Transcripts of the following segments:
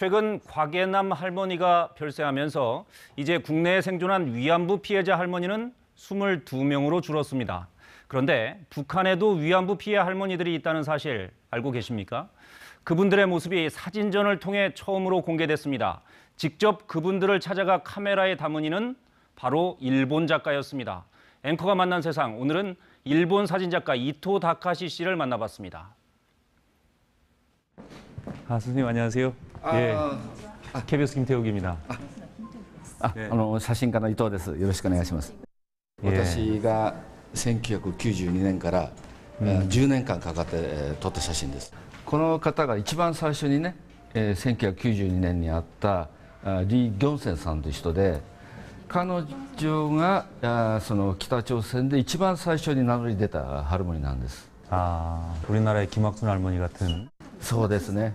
최근 과계남 할머니가 별세하면서 이제 국내에 생존한 위안부 피해자 할머니는 22명으로 줄었습니다. 그런데 북한에도 위안부 피해 할머니들이 있다는 사실 알고 계십니까? 그분들의 모습이 사진전을 통해 처음으로 공개됐습니다. 직접 그분들을 찾아가 카메라에 담은 이는 바로 일본 작가였습니다. 앵커가 만난 세상 오늘은 일본 사진작가 이토 다카시 씨를 만나봤습니다. 아 선생님 안녕하세요. 예. 아. KBS 김태욱입니 다. あ、あの写真家の伊藤です。よろしくお願いします。私が1992年から、う、10年間かかって、撮った写真です。この方が一番最初にね、えー、1992年にあったあリ・ギョンセンさんという人で、彼女があその北朝鮮で一番最初に名乗り出たハルモニなんです。ああ、우리나라의김학순할머니같은そうですね。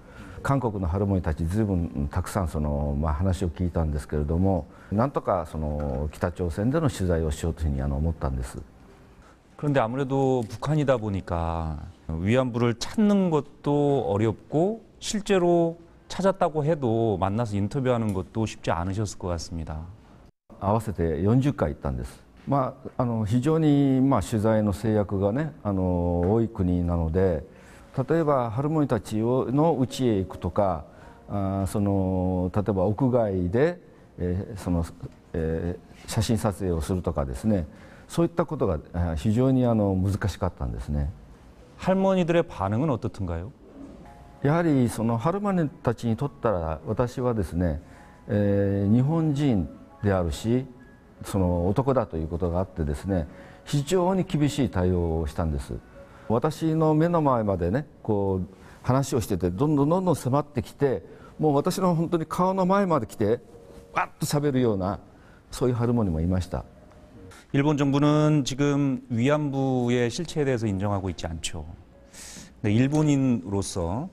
韓国のハルモニたちずいぶんたくさんその、まあ、話を聞いたんですけれどもなんとかその北朝鮮での取材をしようというふうにあの思ったんです 그런데 아무래도 북한이다 보니까 위안부를 찾는 것도 어렵고 실제로 찾았다고 해도 만나서 인터뷰하는 것도 쉽지 않으셨을 것 같습니다. 合わせて40回行ったんです、まあ、あの非常に、まあ、取材の制約が、ね、あの多い国なので 例えばハルモニたちをの家へ行くとかあーその例えば屋外で、えーそのえー写真撮影をするとかですねそういったことがあー非常にあの難しかったんですね。 할머니들의 반응은 어떻던가요? やはりそのハルマネたちにとったら私はですね、えー日本人であるしその男だということがあってですね非常に厳しい対応をしたんです 私の目の前までねこう話をしててどんどんどんどん迫ってきてもう私の本当に顔の前まで来てわっと喋るようなそういうハルモニもいました 일본 정부는 지금 위안부의 실체에 대해서 인정하고 있지 않죠. 근데 일본인으로서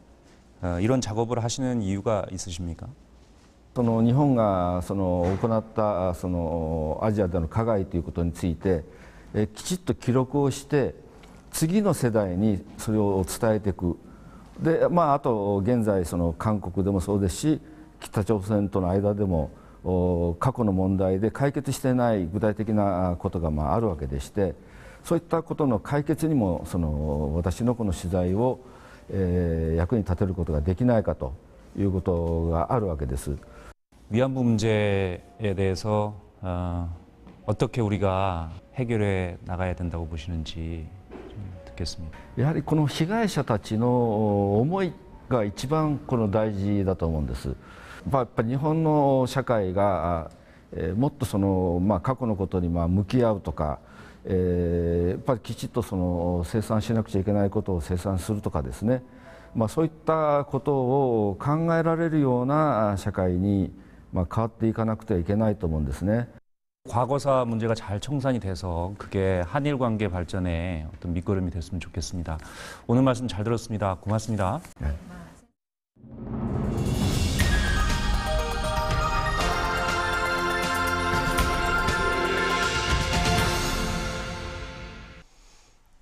어, 이런 작업을 하시는 이유가 있으십니까? その日本がその行ったそのアジアでの加害ということについてえきちっと記録をして 次の世代にそれを伝えていくで、まあ、あと現在その韓国でもそうですし北朝鮮との間でもお過去の問題で解決していない具体的なことがまああるわけでしてそういったことの解決にもその私のこの取材を、えー役に立てることができないかということがあるわけです。 위안부 문제에 대해서 어, 어떻게 우리가 해결해 나가야 된다고 보시는지 좀 듣겠습니다. やはりこの被害者たちの思いが一番この大事だと思うんです。まあやっぱり日本の社会があえーもっとその、まあ、過去のことにまあ向き合うとか、えーやっぱりきちっとその生産しなくちゃいけないことを生産するとかですね、まあ、そういったことを考えられるようなあ社会に、まあ、変わっていかなくてはいけないと思うんですね。 과거사 문제가 잘 청산이 돼서 그게 한일 관계 발전에 어떤 밑거름이 됐으면 좋겠습니다. 오늘 말씀 잘 들었습니다. 고맙습니다.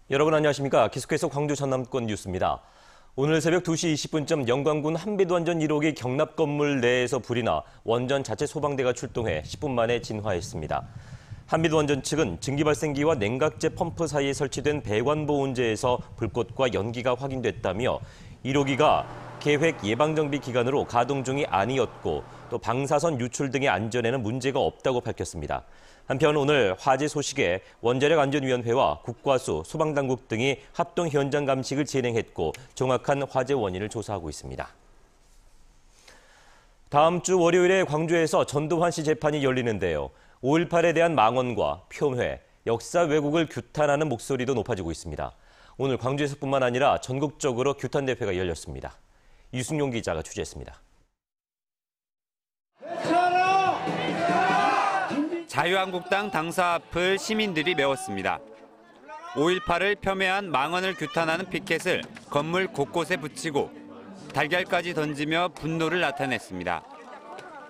여러분 안녕하십니까. 계속해서 광주 전남권 뉴스입니다. 오늘 새벽 2시 20분쯤 영광군 한배도안전 1호기 경납 건물 내에서 불이 나 원전 자체 소방대가 출동해 10분 만에 진화했습니다. 한미도원전 측은 증기 발생기와 냉각제 펌프 사이에 설치된 배관 보온재에서 불꽃과 연기가 확인됐다며 1호기가 계획 예방정비 기간으로 가동 중이 아니었고 또 방사선 유출 등의 안전에는 문제가 없다고 밝혔습니다. 한편 오늘 화재 소식에 원자력 안전위원회와 국과수, 소방당국 등이 합동 현장 감식을 진행했고 정확한 화재 원인을 조사하고 있습니다. 다음 주 월요일에 광주에서 전두환 씨 재판이 열리는데요. 5.18에 대한 망언과 표회, 역사 왜곡을 규탄하는 목소리도 높아지고 있습니다. 오늘 광주에서뿐만 아니라 전국적으로 규탄 대회가 열렸습니다. 유승용 기자가 취재했습니다. 외쳐라! 자유한국당 당사 앞을 시민들이 메웠습니다. 5.18을 폄훼한 망언을 규탄하는 피켓을 건물 곳곳에 붙이고 달걀까지 던지며 분노를 나타냈습니다.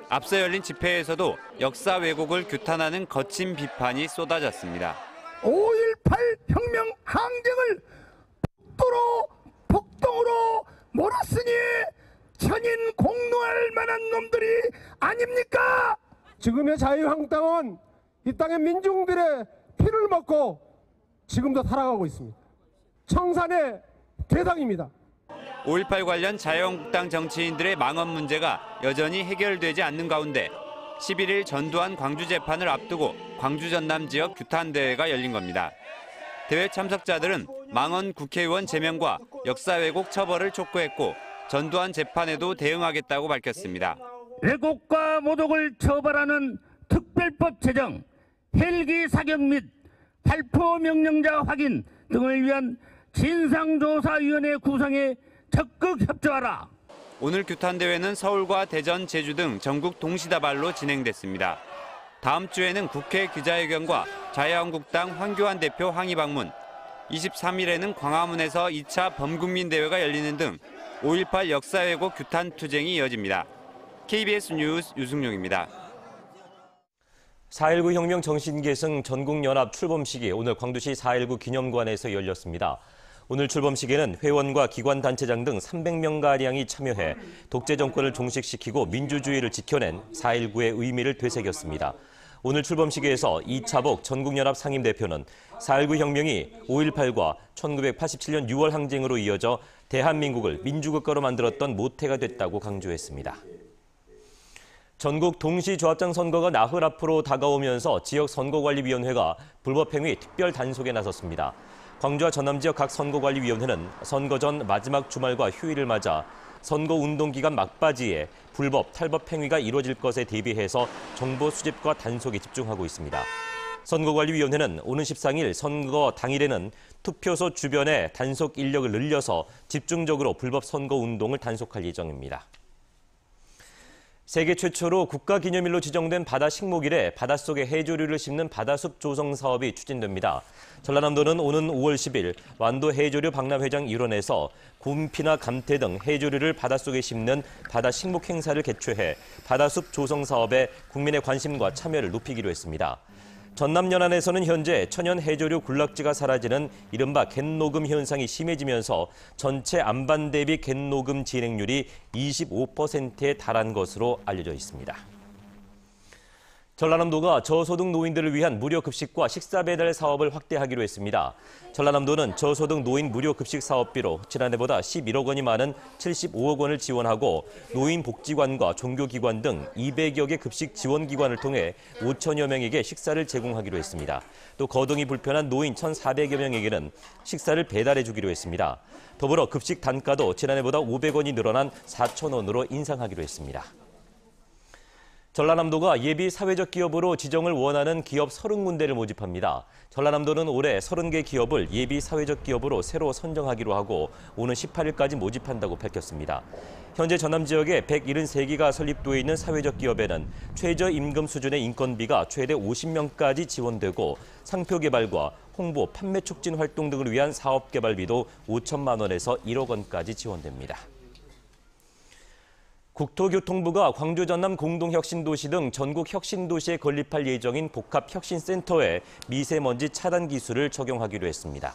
앞서 열린 집회에서도 역사 왜곡을 규탄하는 거친 비판이 쏟아졌습니다. 5.18 혁명 항쟁을 폭도로 폭동으로 몰았으니 천인 공노할 만한 놈들이 아닙니까? 지금의 자유한국당은 이 땅의 민중들의 피를 먹고 지금도 살아가고 있습니다. 청산의 대상입니다. 5.18 관련 자유한국당 정치인들의 망언 문제가 여전히 해결되지 않는 가운데 11일 전두환 광주 재판을 앞두고 광주 전남 지역 규탄 대회가 열린 겁니다. 대회 참석자들은 망언 국회의원 제명과 역사 왜곡 처벌을 촉구했고 전두환 재판에도 대응하겠다고 밝혔습니다. 왜곡과 모독을 처벌하는 특별법 제정, 헬기 사격 및 발포 명령자 확인 등을 위한 진상조사위원회 구성에 적극 협조하라. 오늘 규탄 대회는 서울과 대전, 제주 등 전국 동시다발로 진행됐습니다. 다음 주에는 국회 기자회견과 자유한국당 황교안 대표 항의 방문, 23일에는 광화문에서 2차 범국민 대회가 열리는 등 5.18 역사 왜곡 규탄 투쟁이 이어집니다. KBS 뉴스 유승용입니다. 4.19 혁명 정신계승 전국연합 출범식이 오늘 광주시 4.19 기념관에서 열렸습니다. 오늘 출범식에는 회원과 기관단체장 등 300명가량이 참여해 독재 정권을 종식시키고 민주주의를 지켜낸 4.19의 의미를 되새겼습니다. 오늘 출범식에서 이차복 전국연합 상임대표는 4.19 혁명이 5.18과 1987년 6월 항쟁으로 이어져 대한민국을 민주국가로 만들었던 모태가 됐다고 강조했습니다. 전국 동시조합장 선거가 나흘 앞으로 다가오면서 지역 선거관리위원회가 불법행위 특별 단속에 나섰습니다. 광주와 전남 지역 각 선거관리위원회는 선거 전 마지막 주말과 휴일을 맞아 선거 운동 기간 막바지에 불법 탈법 행위가 이루어질 것에 대비해서 정보 수집과 단속에 집중하고 있습니다. 선거관리위원회는 오는 13일 선거 당일에는 투표소 주변에 단속 인력을 늘려서 집중적으로 불법 선거 운동을 단속할 예정입니다. 세계 최초로 국가기념일로 지정된 바다 식목일에 바닷속에 해조류를 심는 바다숲 조성 사업이 추진됩니다. 전라남도는 오는 5월 10일 완도 해조류 박람회장 일원에서 곰피나 감태 등 해조류를 바닷속에 심는 바다 식목 행사를 개최해 바다숲 조성 사업에 국민의 관심과 참여를 높이기로 했습니다. 전남 연안에서는 현재 천연 해조류 군락지가 사라지는 이른바 갯노금 현상이 심해지면서 전체 안반 대비 갯노금 진행률이 25%에 달한 것으로 알려져 있습니다. 전라남도가 저소득 노인들을 위한 무료 급식과 식사 배달 사업을 확대하기로 했습니다. 전라남도는 저소득 노인 무료 급식 사업비로 지난해보다 11억 원이 많은 75억 원을 지원하고 노인복지관과 종교기관 등 200여 개 급식 지원기관을 통해 5천여 명에게 식사를 제공하기로 했습니다. 또 거동이 불편한 노인 1,400여 명에게는 식사를 배달해 주기로 했습니다. 더불어 급식 단가도 지난해보다 500원이 늘어난 4천 원으로 인상하기로 했습니다. 전라남도가 예비 사회적 기업으로 지정을 원하는 기업 30군데를 모집합니다. 전라남도는 올해 30개 기업을 예비 사회적 기업으로 새로 선정하기로 하고 오는 18일까지 모집한다고 밝혔습니다. 현재 전남 지역에 173개가 설립돼 있는 사회적 기업에는 최저임금 수준의 인건비가 최대 50명까지 지원되고 상표 개발과 홍보, 판매 촉진 활동 등을 위한 사업 개발비도 5천만 원에서 1억 원까지 지원됩니다. 국토교통부가 광주 전남 공동혁신도시 등 전국 혁신도시에 건립할 예정인 복합혁신센터에 미세먼지 차단 기술을 적용하기로 했습니다.